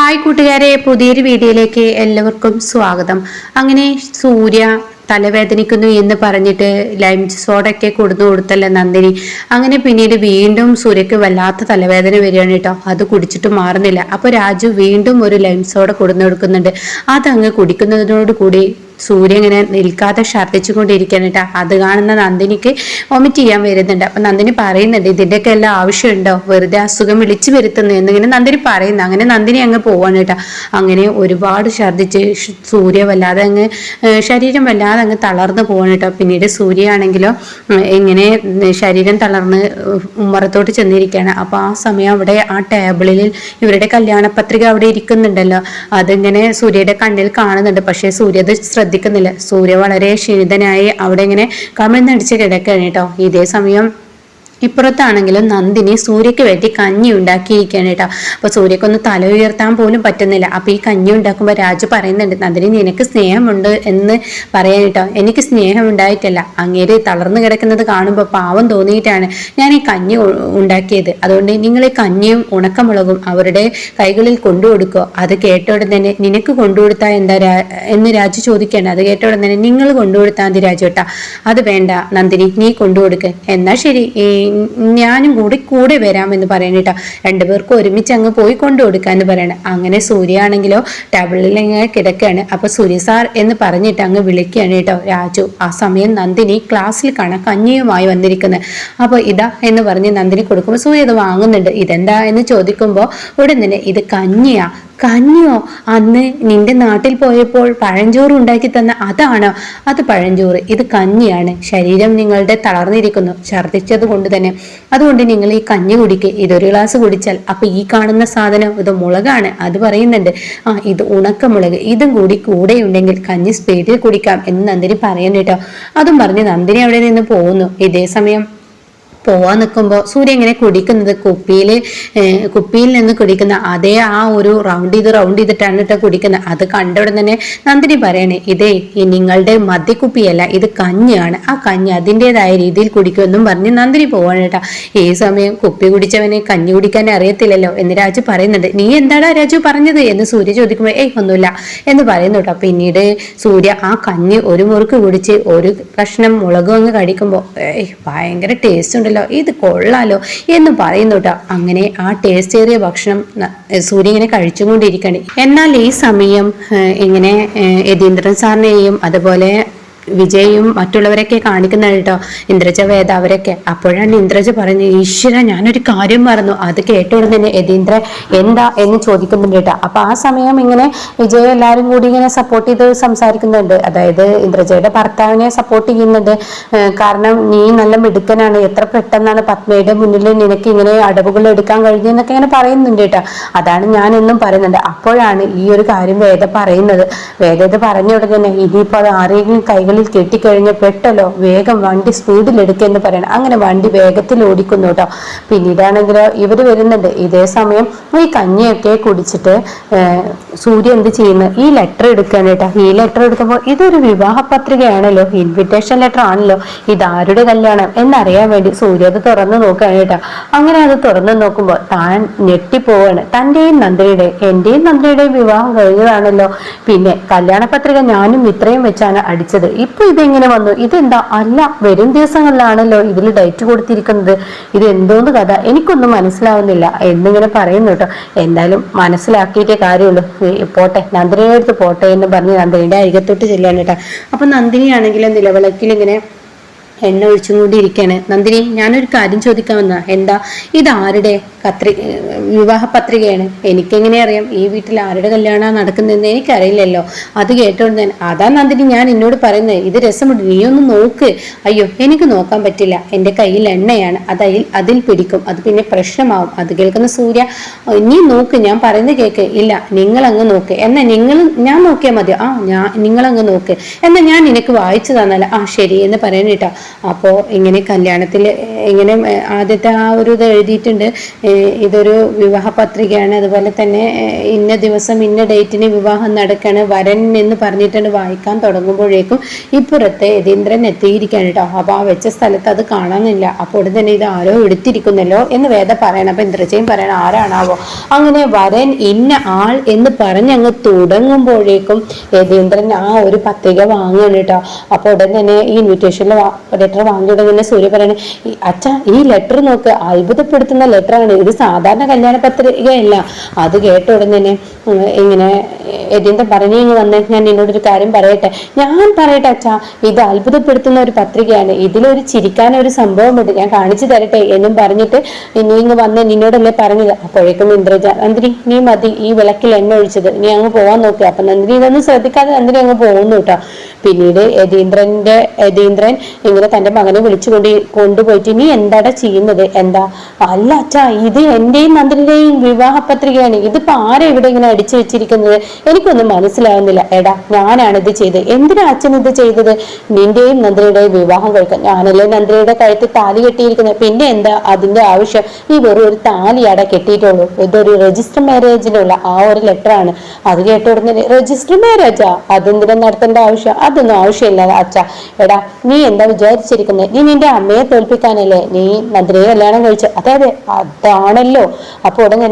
Hi കൂട്ടുകാരെ പുതിയൊരു വീഡിയോയിലേക്ക് എല്ലാവർക്കും സ്വാഗതം. അങ്ങനെ സൂര്യ തലവേദനിക്കുന്നു എന്ന് പറഞ്ഞിട്ട് ലൈം സോഡൊക്കെ കൊടുത്തു കൊടുത്തല്ലേ നന്ദിനി. അങ്ങനെ പിന്നീട് വീണ്ടും സൂര്യക്ക് വല്ലാത്ത തലവേദന വരികയാണ് കേട്ടോ. അത് കുടിച്ചിട്ട് മാറുന്നില്ല. അപ്പോൾ രാജു വീണ്ടും ഒരു ലൈം സോഡ കൊടുന്നു കൊടുക്കുന്നുണ്ട്. അതങ്ങ് കുടിക്കുന്നതിനോട് കൂടി സൂര്യ ഇങ്ങനെ നിൽക്കാതെ ഛർദ്ദിച്ചുകൊണ്ടിരിക്കുകയാണ് കേട്ടോ. അത് കാണുന്ന നന്ദിനിക്ക് വൊമിറ്റ് ചെയ്യാൻ വരുന്നുണ്ട്. അപ്പൊ നന്ദിനി പറയുന്നുണ്ട് ഇതിന്റെയൊക്കെ എല്ലാം ആവശ്യമുണ്ടോ? വെറുതെ അസുഖം വിളിച്ചു വരുത്തുന്നു എന്നിങ്ങനെ നന്ദിനി പറയുന്നു. അങ്ങനെ നന്ദിനി അങ്ങ് പോവാണ് കേട്ടോ. അങ്ങനെ ഒരുപാട് ഛർദ്ദിച്ച് സൂര്യ വല്ലാതെ അങ്ങ് ശരീരം വല്ലാതെ അങ്ങ് തളർന്നു പോവാണ് കേട്ടോ. പിന്നീട് സൂര്യ ആണെങ്കിലോ ഇങ്ങനെ ശരീരം തളർന്ന് ഉമ്മറത്തോട്ട് ചെന്നിരിക്കുകയാണ്. അപ്പൊ ആ സമയം അവിടെ ആ ടേബിളിൽ ഇവരുടെ കല്യാണ പത്രിക അവിടെ ഇരിക്കുന്നുണ്ടല്ലോ. അതിങ്ങനെ സൂര്യയുടെ കണ്ണിൽ കാണുന്നുണ്ട്. പക്ഷേ സൂര്യ ശ്രദ്ധിക്കുന്നില്ല. സൂര്യ വളരെ ക്ഷീണിതനായി അവിടെ ഇങ്ങനെ കമിഴ്ന്നടിച്ച് കിടക്കുകയാണ് കേട്ടോ. ഇതേ സമയം ഇപ്പുറത്താണെങ്കിലും നന്ദിനി സൂര്യക്ക് വേണ്ടി കഞ്ഞി ഉണ്ടാക്കിയിരിക്കുകയാണ് കേട്ടോ. അപ്പൊ സൂര്യക്കൊന്ന് തല ഉയർത്താൻ പോലും പറ്റുന്നില്ല. അപ്പൊ ഈ കഞ്ഞി ഉണ്ടാക്കുമ്പോൾ രാജു പറയുന്നുണ്ട് നന്ദിനി നിനക്ക് സ്നേഹമുണ്ട് എന്ന് പറയാൻ കേട്ടോ. എനിക്ക് സ്നേഹം ഉണ്ടായിട്ടല്ല. അങ്ങേര് തളർന്നു കിടക്കുന്നത് കാണുമ്പോൾ പാവം തോന്നിയിട്ടാണ് ഞാൻ ഈ കഞ്ഞി ഉണ്ടാക്കിയത്. അതുകൊണ്ട് നിങ്ങൾ ഈ കഞ്ഞിയും ഉണക്കമുളകും അവരുടെ കൈകളിൽ കൊണ്ടുകൊടുക്കുക. അത് കേട്ട ഉടൻ തന്നെ നിനക്ക് കൊണ്ടുകൊടുത്താൽ എന്താ എന്ന് രാജു ചോദിക്കുകയാണ്. അത് കേട്ട ഉടൻ തന്നെ നിങ്ങൾ കൊണ്ടുകൊടുത്താൽ മതി രാജു കേട്ടാ. അത് വേണ്ട നന്ദിനി നീ കൊണ്ടുകൊടുക്കുക എന്നാ ശരി ഈ ഞാനും കൂടി കൂടെ വരാമെന്ന് പറയണേട്ടാ രണ്ടുപേർക്കും ഒരുമിച്ച് അങ്ങ് പോയി കൊണ്ടു കൊടുക്കാന്ന് പറയണ. അങ്ങനെ സൂര്യ ആണെങ്കിലോ ടേബിളിൽ ഇങ്ങനെ കിടക്കുകയാണ് അപ്പൊ സൂര്യ സാർ എന്ന് പറഞ്ഞിട്ട് അങ്ങ് വിളിക്കുകയാണ് കേട്ടോ. രാജു ആ സമയം നന്ദിനി ക്ലാസ്സിൽ കാണാൻ കഞ്ഞിയുമായി വന്നിരിക്കുന്നത് അപ്പൊ ഇതാ എന്ന് പറഞ്ഞ് നന്ദിനി കൊടുക്കുമ്പോൾ സൂര്യ ഇത് വാങ്ങുന്നുണ്ട്. ഇതെന്താ എന്ന് ചോദിക്കുമ്പോൾ ഉടൻ തന്നെ ഇത് കഞ്ഞിയാ. കഞ്ഞിയോ? അന്ന് നിന്റെ നാട്ടിൽ പോയപ്പോൾ പഴഞ്ചോറ് ഉണ്ടാക്കി തന്ന അതാണോ. അത് പഴഞ്ചോറ്. ഇത് കഞ്ഞിയാണ്. ശരീരം നിങ്ങളുടെ തളർന്നിരിക്കുന്നു. ഛർദ്ദിച്ചത് കൊണ്ട് തന്നെ. അതുകൊണ്ട് നിങ്ങൾ ഈ കഞ്ഞി കുടിക്കുക ഇതൊരു ഗ്ലാസ് കുടിച്ചാൽ. അപ്പൊ ഈ കാണുന്ന സാധനം ഇത് മുളകാണ്. അത് പറയുന്നുണ്ട്. ആ ഇത് ഉണക്കമുളക്. ഇതും കൂടി കൂടെ ഉണ്ടെങ്കിൽ കഞ്ഞി സ്പീഡിൽ കുടിക്കാം എന്ന് നന്ദിനി പറയുന്നു കേട്ടോ. അതും പറഞ്ഞ് നന്ദിനി അവിടെ നിന്ന് പോകുന്നു. ഇതേ സമയം പോവാൻ നിൽക്കുമ്പോൾ സൂര്യ ഇങ്ങനെ കുടിക്കുന്നത്? കുപ്പിയിൽ കുപ്പിയിൽ നിന്ന് കുടിക്കുന്ന അതേ ആ ഒരു റൗണ്ട് ചെയ്ത് റൗണ്ട് ചെയ്തിട്ടാണ് കേട്ടോ കുടിക്കുന്നത്. അത് കണ്ട ഉടൻ തന്നെ നന്ദിനി പറയണേ ഇതേ ഈ നിങ്ങളുടെ മദ്യക്കുപ്പിയല്ല ഇത് കഞ്ഞിയാണ്. ആ കഞ്ഞി അതിന്റെതായ രീതിയിൽ കുടിക്കുമെന്നും പറഞ്ഞ് നന്ദിനി പോവാണ് കേട്ടോ. ഈ സമയം കുപ്പി കുടിച്ചവനെ കഞ്ഞി കുടിക്കാൻ അറിയത്തില്ലല്ലോ എന്ന് രാജു പറയുന്നുണ്ട്. നീ എന്താടാ രാജു പറഞ്ഞത്? എന്ന് സൂര്യ ചോദിക്കുമ്പോൾ ഏയ് ഒന്നുമില്ല എന്ന് പറയുന്നു കേട്ടോ. പിന്നീട് സൂര്യ ആ കഞ്ഞി ഒരു മുറുക്ക് കുടിച്ച് ഒരു കഷ്ണം മുളകും അങ്ങ് കഴിക്കുമ്പോൾ ഏയ് ഭയങ്കര ടേസ്റ്റ് ഉണ്ടല്ലോ ഇത് കൊള്ളാലോ എന്ന് പറയുന്നു കേട്ടോ. അങ്ങനെ ആ ടേസ്റ്റ് ഏറിയ ഭക്ഷണം സൂര്യ ഇങ്ങനെ കഴിച്ചുകൊണ്ടിരിക്കണേ എന്നാൽ ഈ സമയം ഇങ്ങനെ യതീന്ദ്രൻ സാറിനെയും അതുപോലെ വിജയും മറ്റുള്ളവരൊക്കെ കാണിക്കുന്നത് കേട്ടോ. ഇന്ദ്രജ വേദ അവരൊക്കെ. അപ്പോഴാണ് ഇന്ദ്രജ പറഞ്ഞു ഈശ്വര ഞാനൊരു കാര്യം മറന്നു. അത് കേട്ടോടെ തന്നെ യതീന്ദ്ര എന്താ? എന്ന് ചോദിക്കുന്നുണ്ട് കേട്ടോ. അപ്പൊ ആ സമയം ഇങ്ങനെ വിജയ എല്ലാവരും കൂടി ഇങ്ങനെ സപ്പോർട്ട് ചെയ്ത് സംസാരിക്കുന്നുണ്ട്. അതായത് ഇന്ദ്രജയുടെ ഭർത്താവിനെ സപ്പോർട്ട് ചെയ്യുന്നുണ്ട്. കാരണം നീ നല്ല മിടുക്കനാണ്. എത്ര പെട്ടെന്നാണ് പത്മയുടെ മുന്നിൽ നിനക്ക് ഇങ്ങനെ അടവുകൾ എടുക്കാൻ കഴിഞ്ഞെന്നൊക്കെ ഇങ്ങനെ പറയുന്നുണ്ട് കേട്ടോ. അതാണ് ഞാൻ എന്നും പറയുന്നുണ്ട് അപ്പോഴാണ് ഈ ഒരു കാര്യം വേദ പറയുന്നത്. വേദ ഇത് പറഞ്ഞ ഉടനെ തന്നെ ഇനിയിപ്പോൾ അത് ആരെങ്കിലും കൈകളിൽ കെട്ടിക്കഴിഞ്ഞ പെട്ടല്ലോ വേഗം വണ്ടി സ്പീഡിൽ എടുക്കുമെന്ന് പറയണം. അങ്ങനെ വണ്ടി വേഗത്തിൽ ഓടിക്കുന്നു കേട്ടോ. പിന്നീടാണെങ്കിലോ ഇവർ വരുന്നുണ്ട്. ഇതേ സമയം ഈ കഞ്ഞിയൊക്കെ കുടിച്ചിട്ട് സൂര്യ എന്ത് ചെയ്യുന്നു? ഈ ലെറ്റർ എടുക്കുകയാണ് കേട്ടോ. ഈ ലെറ്റർ എടുക്കുമ്പോൾ ഇതൊരു വിവാഹ പത്രികയാണല്ലോ. ഇൻവിറ്റേഷൻ ലെറ്റർ ആണല്ലോ. ഇതാരുടെ കല്യാണം എന്നറിയാൻ വേണ്ടി സൂര്യ അത് തുറന്നു നോക്കുകയാണ് കേട്ടോ. അങ്ങനെ അത് തുറന്നു നോക്കുമ്പോൾ താൻ ഞെട്ടിപ്പോവാണ്. തന്റെയും നന്ദിയുടെ എന്റെയും നന്ദിയുടെയും വിവാഹം കഴിഞ്ഞതാണല്ലോ. പിന്നെ കല്യാണ പത്രിക ഞാനും ഇത്രയും വെച്ചാണ് അടിച്ചത്. ഇപ്പൊ ഇതെങ്ങനെ വന്നു? ഇതെന്താ? അല്ല വരും ദിവസങ്ങളിലാണല്ലോ ഇതിൽ ഡേറ്റ് കൊടുത്തിരിക്കുന്നത്. ഇത് എന്തോന്ന് കഥ? എനിക്കൊന്നും മനസ്സിലാവുന്നില്ല. എന്നിങ്ങനെ പറയുന്നു കേട്ടോ. എന്തായാലും മനസ്സിലാക്കിയിട്ടേ കാര്യമുള്ളൂ. പോട്ടെ നന്ദിനിയുടെ അടുത്ത് പോട്ടെ എന്ന് പറഞ്ഞ് നന്ദിനിയുടെ അരികത്തോട്ട് ചെല്ലാണ് കേട്ടോ. അപ്പൊ നന്ദിനിയാണെങ്കിൽ നിലവിളക്കിൽ ഇങ്ങനെ എണ്ണ ഒഴിച്ചും കൂടി ഇരിക്കുകയാണ് നന്ദിനി ഞാനൊരു കാര്യം ചോദിക്കാൻ വന്ന. എന്താ? ഇത് ആരുടെ കത്രി വിവാഹ പത്രികയാണ്? എനിക്കെങ്ങനെ അറിയാം? ഈ വീട്ടിൽ ആരുടെ കല്യാണമാണ് നടക്കുന്നതെന്ന് എനിക്കറിയില്ലല്ലോ. അത് കേട്ടോണ്ട് ഞാൻ അതാ നന്ദിനി ഞാൻ എന്നോട് പറയുന്നത് ഇത് രസമുണ്ട്. നീ ഒന്ന് നോക്ക്. അയ്യോ എനിക്ക് നോക്കാൻ പറ്റില്ല. എന്റെ കയ്യിൽ എണ്ണയാണ്. അത് അതിൽ പിടിക്കും. അത് പിന്നെ പ്രശ്നമാവും. അത് കേൾക്കുന്ന സൂര്യ നീ നോക്ക്. ഞാൻ പറയുന്നത് കേക്ക്. ഇല്ല നിങ്ങൾ അങ്ങ് നോക്ക്. എന്നാ നിങ്ങൾ ഞാൻ നോക്കിയാൽ മതി ആ ഞാൻ നിങ്ങൾ അങ്ങ് നോക്ക്. എന്നാ ഞാൻ നിനക്ക് വായിച്ചു തന്നാൽ ആ ശരി. എന്ന് പറയാൻ കേട്ടോ. അപ്പോൾ ഇങ്ങനെ കല്യാണത്തിൽ ഇങ്ങനെ ആദ്യത്തെ ആ ഒരു ഇത് എഴുതിയിട്ടുണ്ട്. ഇതൊരു വിവാഹ പത്രികയാണ്. അതുപോലെ തന്നെ ഇന്ന ദിവസം ഇന്ന ഡേറ്റിന് വിവാഹം നടക്കുകയാണ് വരൻ എന്ന് പറഞ്ഞിട്ടുണ്ട് വായിക്കാൻ തുടങ്ങുമ്പോഴേക്കും. ഇപ്പുറത്ത് യതീന്ദ്രൻ എത്തിയിരിക്കുകയാണ് കേട്ടോ. അപ്പോൾ ആ വെച്ച സ്ഥലത്ത് അത് കാണാനില്ല. അപ്പോൾ ഉടൻ തന്നെ ഇത് ആരോ എടുത്തിരിക്കുന്നല്ലോ എന്ന് വേദ പറയണം. അപ്പം ഇന്ദ്രജയും പറയണം ആരാണാവോ? അങ്ങനെ വരൻ ഇന്ന ആൾ എന്ന് പറഞ്ഞങ്ങ് തുടങ്ങുമ്പോഴേക്കും യതീന്ദ്രൻ ആ ഒരു പത്രിക വാങ്ങുകയാണ് കേട്ടോ. അപ്പോൾ ഉടൻ തന്നെ ഈ ഇൻവിറ്റേഷനിൽ ലെറ്റർ വാങ്ങി തുടങ്ങുന്ന സൂര്യ പറയണേ "ഈ അച്ഛ ഈ ലെറ്റർ നോക്ക് അത്ഭുതപ്പെടുത്തുന്ന ലെറ്ററാണ് ഇത് സാധാരണ കല്യാണ പത്രികയല്ല. അത് കേട്ട ഉടൻ തന്നെ ഇങ്ങനെ യതീന്ദ്രൻ പറഞ്ഞു ഇങ്ങ് വന്നേ ഞാൻ നിന്നോടൊരു കാര്യം പറയട്ടെ. ഞാൻ പറയട്ടെ അച്ഛാ ഇത് അത്ഭുതപ്പെടുത്തുന്ന ഒരു പത്രികയാണ്. ഇതിലൊരു ചിരിക്കാൻ ഒരു സംഭവമുണ്ട്. ഞാൻ കാണിച്ചു തരട്ടെ എന്നും പറഞ്ഞിട്ട് നീ ഇങ്ങ് വന്ന് നിന്നോടല്ലേ പറഞ്ഞത്. അപ്പോഴേക്കും ഇന്ദ്രജ നന്ദിനി നീ മതി ഈ വിളക്കിൽ എണ്ണ ഒഴിച്ചത്. നീ അങ്ങ് പോവാൻ നോക്കുക അപ്പൊ നന്ദിനി ഇതൊന്നും ശ്രദ്ധിക്കാതെ നന്ദിനി അങ്ങ് പോകുന്നു കേട്ടോ. പിന്നീട് യതീന്ദ്രന്റെ യതീന്ദ്രൻ ഇങ്ങനെ തന്റെ മകനെ വിളിച്ചുകൊണ്ട് കൊണ്ടുപോയിട്ട് നീ എന്താടാ ചെയ്യുന്നത്? എന്താ? അല്ല അച്ഛാ ഇത് എന്റെയും നന്ദിനിയുടെയും വിവാഹ പത്രികയാണ്. ഇതിപ്പോ ആരെ ഇവിടെ ഇങ്ങനെ അടിച്ചു വെച്ചിരിക്കുന്നത്? എനിക്കൊന്നും മനസ്സിലാവുന്നില്ല. എടാ ഞാനാണ് ഇത് ചെയ്തത്. എന്തിനാ അച്ഛൻ ഇത് ചെയ്തത്? നിന്റെയും നന്ദിനിയുടെയും വിവാഹം കഴിക്കാൻ. ഞാനല്ലേ നന്ദിനിയുടെ കഴുത്തിൽ താലി കെട്ടിയിരിക്കുന്നത്. പിന്നെ എന്താ അതിന്റെ ആവശ്യം? ഈ വെറും ഒരു താലിയാടെ കെട്ടിയിട്ടുള്ളൂ. ഇതൊരു രജിസ്റ്റർ മാരേജിനുള്ള ആ ഒരു ലെറ്റർ ആണ്. അത് കേട്ട ഉടനെ രജിസ്റ്റർ മാരേജാ അതെന്തിനാ നടത്തേണ്ട ആവശ്യം? അതൊന്നും ആവശ്യമില്ല അച്ഛാ. എടാ നീ എന്താ വിചാരിച്ചിരിക്കുന്നത്. നീ നിന്റെ അമ്മയെ തോൽപ്പിക്കാനല്ലേ? നീ മന്ത്രിയെ കല്യാണം കഴിച്ചു. അതെ അതെ അതാണല്ലോ. അപ്പോൾ ഉടനെ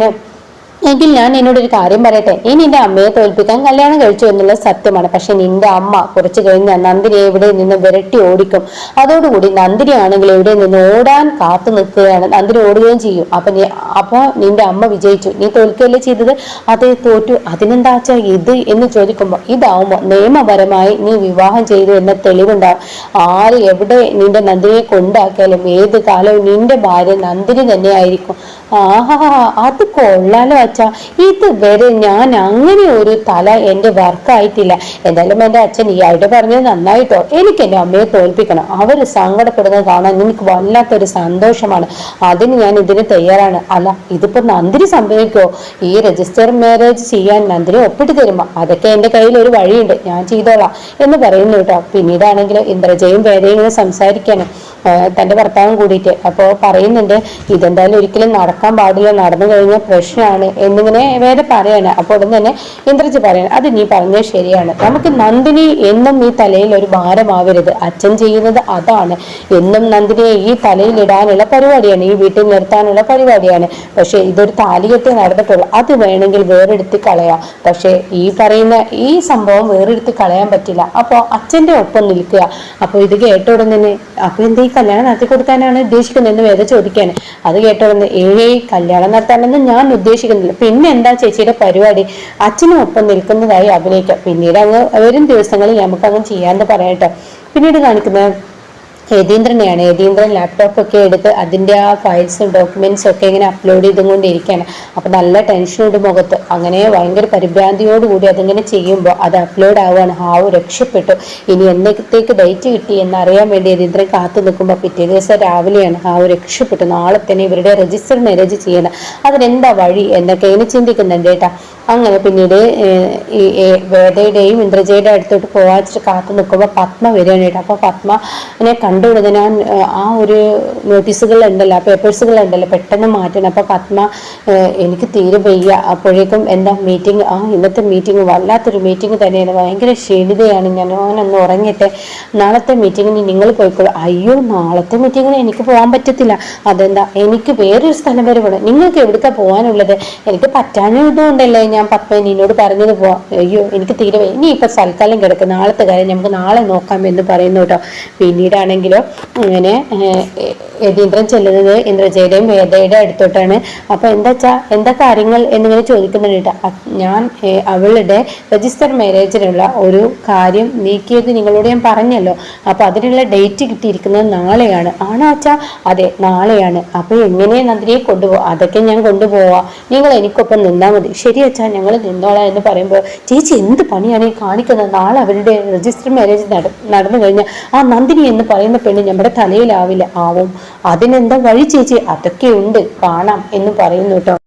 എങ്കിൽ ഞാൻ എന്നോട് ഒരു കാര്യം പറയട്ടെ? നീ നിന്റെ അമ്മയെ തോൽപ്പിക്കാൻ കല്യാണം കഴിച്ചു എന്നുള്ളത് സത്യമാണ്. പക്ഷെ നിന്റെ അമ്മ കുറച്ചു കഴിഞ്ഞ നന്ദിനിയെ ഇവിടെ നിന്ന് വിരട്ടി ഓടിക്കും. അതോടുകൂടി നന്ദിനി ആണെങ്കിൽ എവിടെ നിന്ന് ഓടാൻ കാത്തു നിൽക്കുകയാണ്. നന്ദിനി ഓടുകയും ചെയ്യും. അപ്പൊ നീ അപ്പൊ നിന്റെ അമ്മ വിജയിച്ചു. നീ തോൽക്കുകയല്ലേ ചെയ്തത്? അതേ തോറ്റു. അതിനെന്താ വെച്ചാ ഇത് എന്ന് ചോദിക്കുമ്പോൾ ഇതാവുമ്പോൾ നിയമപരമായി നീ വിവാഹം ചെയ്തു എന്ന തെളിവുണ്ടാവും. ആര് എവിടെ നിന്റെ നന്ദിനിയെ കൊണ്ടാക്കിയാലും ഏത് കാലവും നിന്റെ ഭാര്യ നന്ദിനി തന്നെ ആയിരിക്കും ആഹാ അത് കൊള്ളാലോ അച്ഛ ഇതുവരെ ഞാൻ അങ്ങനെ ഒരു തല എന്റെ വർക്കായിട്ടില്ല. എന്തായാലും എന്റെ അച്ഛൻ ഈ ആയിട്ട് പറഞ്ഞത് നന്നായിട്ടോ? എനിക്ക് എന്റെ അമ്മയെ തോൽപ്പിക്കണം. അവർ സങ്കടപ്പെടുന്നത് കാണാൻ എനിക്ക് വല്ലാത്തൊരു സന്തോഷമാണ്. അതിന് ഞാൻ ഇതിന് തയ്യാറാണ്. അല്ല ഇതിപ്പോ നന്ദിനി സംഭവിക്കോ ഈ രജിസ്റ്റർ മാരേജ് ചെയ്യാൻ നന്ദിനി ഒപ്പിട്ട് തരുമോ അതൊക്കെ എന്റെ കയ്യിൽ ഒരു വഴിയുണ്ട്. ഞാൻ ചെയ്തോളാം എന്ന് പറയുന്നു കേട്ടോ. പിന്നീടാണെങ്കിൽ ഇന്ദ്രജയും വേദയും ഇങ്ങനെ സംസാരിക്കാണ്. ആ, തന്റെ ഭർത്താവും കൂടിയിട്ട്. അപ്പോൾ പറയുന്നുണ്ട് ഇതെന്തായാലും ഒരിക്കലും നടക്കാൻ പാടില്ല. നടന്നു കഴിഞ്ഞാൽ പ്രശ്നമാണ്. എന്നിങ്ങനെ വേറെ പറയാണ്. അപ്പോൾ ഉടൻ തന്നെ ഇന്ദ്രജി പറയാണ് അത് നീ പറഞ്ഞത് ശരിയാണ്. നമുക്ക് നന്ദിനി എന്നും ഈ തലയിൽ ഒരു ഭാരമാവരുത്. അച്ഛൻ ചെയ്യുന്നത് അതാണ്. എന്നും നന്ദിനിയെ ഈ തലയിൽ ഇടാനുള്ള പരിപാടിയാണ്. ഈ വീട്ടിൽ നിർത്താനുള്ള പരിപാടിയാണ്. പക്ഷേ ഇതൊരു താലികത്തെ നടന്നിട്ടുള്ളൂ. അത് വേണമെങ്കിൽ വേറെടുത്ത് കളയാം. പക്ഷേ ഈ പറയുന്ന ഈ സംഭവം വേറെടുത്ത് കളയാൻ പറ്റില്ല. അപ്പോൾ അച്ഛന്റെ ഒപ്പം നിൽക്കുക. അപ്പോൾ ഇത് കേട്ട തന്നെ അപ്പൊ എന്താ കല്യാണം നടത്തി കൊടുക്കാനാണ് ഉദ്ദേശിക്കുന്നത് എന്ന് വേദ ചോദിക്കാൻ അത് കേട്ടവന്ന് ഏഴേ കല്യാണം നടത്താനൊന്നും ഞാൻ ഉദ്ദേശിക്കുന്നില്ല. പിന്നെ എന്താ ചേച്ചിയുടെ പരിപാടി? അച്ഛനും ഒപ്പം നിൽക്കുന്നതായി അഭിനയിക്കാം. പിന്നീട് അങ്ങ് വരും ദിവസങ്ങളിൽ നമുക്ക് അങ്ങ് ചെയ്യാന്ന് പറയട്ടെ പിന്നീട് കാണിക്കുന്നത് യതീന്ദ്രനെയാണ് യതീന്ദ്രൻ ലാപ്ടോപ്പ് ഒക്കെ എടുത്ത് അതിന്റെ ആ ഫയൽസും ഡോക്യുമെന്റ്സും ഒക്കെ ഇങ്ങനെ അപ്ലോഡ് ചെയ്തുകൊണ്ടിരിക്കുകയാണ്. അപ്പം നല്ല ടെൻഷനുണ്ട് മുഖത്ത്. അങ്ങനെ ഭയങ്കര പരിഭ്രാന്തിയോടുകൂടി അതിങ്ങനെ ചെയ്യുമ്പോൾ അത് അപ്ലോഡ് ആവുകയാണ്. ഹാവ് രക്ഷപ്പെട്ടു. ഇനി എന്നത്തേക്ക് ഡേറ്റ് കിട്ടി എന്നറിയാൻ വേണ്ടി യതീന്ദ്രൻ കാത്തു നിൽക്കുമ്പോൾ പിറ്റേ ദിവസം രാവിലെയാണ് ഹാവ് രക്ഷപ്പെട്ടു. നാളെ തന്നെ ഇവരുടെ രജിസ്റ്റർ മാരേജ് ചെയ്യണം. അതിനെന്താ വഴി എന്നൊക്കെ ഇനി ചിന്തിക്കുന്നുണ്ട് കേട്ടാ. അങ്ങനെ പിന്നീട് ഈ വേദയുടെയും ഇന്ദ്രജയുടെ അടുത്തോട്ട് പോവാച്ചിട്ട് വെച്ചിട്ട് കാത്തു നിൽക്കുമ്പോൾ പത്മ വരികയാണ് കേട്ടോ. അപ്പോൾ പത്മനെ കണ്ടുകൊണ്ട് ഞാൻ ആ ഒരു പേപ്പേഴ്സുകൾ ഉണ്ടല്ലോ പെട്ടെന്ന് മാറ്റണം. അപ്പോൾ പത്മ എനിക്ക് തീരെ വയ്യ. അപ്പോഴേക്കും എന്താ മീറ്റിംഗ് ആ ഇന്നത്തെ മീറ്റിംഗ് വല്ലാത്തൊരു മീറ്റിംഗ് തന്നെയാണ്. ഭയങ്കര ക്ഷീണിതയാണ്. ഞാൻ അങ്ങനൊന്ന് ഉറങ്ങിയിട്ട് നാളത്തെ മീറ്റിങ്ങിന് നിങ്ങൾ പോയിക്കോളൂ. അയ്യോ നാളത്തെ മീറ്റിങ്ങിന് എനിക്ക് പോകാൻ പറ്റത്തില്ല. അതെന്താ? എനിക്ക് വേറൊരു സ്ഥലം വരെ പോകണം നിങ്ങൾക്ക് എവിടേക്കാണ് പോകാനുള്ളത് എനിക്ക് പറ്റാനും ഇതുകൊണ്ടല്ലേ ഞാൻ പപ്പ നിന്നോട് പറഞ്ഞത് പോവാം. അയ്യോ എനിക്ക് തീരെ. ഇനി ഇപ്പൊ സൽക്കാലം കിടക്കും. നാളത്തെ കാര്യം നമുക്ക് നാളെ നോക്കാം എന്ന് പറയുന്നു കേട്ടോ. പിന്നീടാണെങ്കിലോ ഇങ്ങനെ യതീന്ദ്രൻ ചെല്ലുന്നത് ഇന്ദ്രജയുടെയും വേദയുടെ അടുത്തോട്ടാണ്. അപ്പൊ എന്താ വെച്ചാ എന്താ കാര്യങ്ങൾ എന്നിങ്ങനെ ചോദിക്കുന്നുണ്ട് കേട്ടോ. ഞാൻ അവളുടെ രജിസ്റ്റർ മാരേജിനുള്ള ഒരു കാര്യം നീക്കിയത് നിങ്ങളോട് ഞാൻ പറഞ്ഞല്ലോ. അപ്പൊ അതിനുള്ള ഡേറ്റ് കിട്ടിയിരിക്കുന്നത് നാളെയാണ്. ആണോ അച്ഛാ? അതെ നാളെയാണ്. അപ്പൊ എങ്ങനെ നന്ദിനിയെ കൊണ്ടുപോകാം അതൊക്കെ ഞാൻ കൊണ്ടുപോവാം. നിങ്ങൾ എനിക്കൊപ്പം നിന്നാൽ മതി. ശരി അച്ഛാ ഞങ്ങൾ നിന്നോളാം എന്ന് പറയുമ്പോൾ ചേച്ചി എന്ത് പണിയാണ് ഈ കാണിക്കുന്നത്? നാളെ അവരുടെ രജിസ്റ്റർ മാരേജ് നടന്നു കഴിഞ്ഞാൽ ആ നന്ദിനി എന്ന് പറയുന്ന പെണ്ണ് നമ്മുടെ തലയിലാവില്ല. ആവും. അതിനെന്താ വഴി ചേച്ചി? അതൊക്കെ ഉണ്ട്. കാണാം എന്ന് പറയുന്നു കേട്ടോ.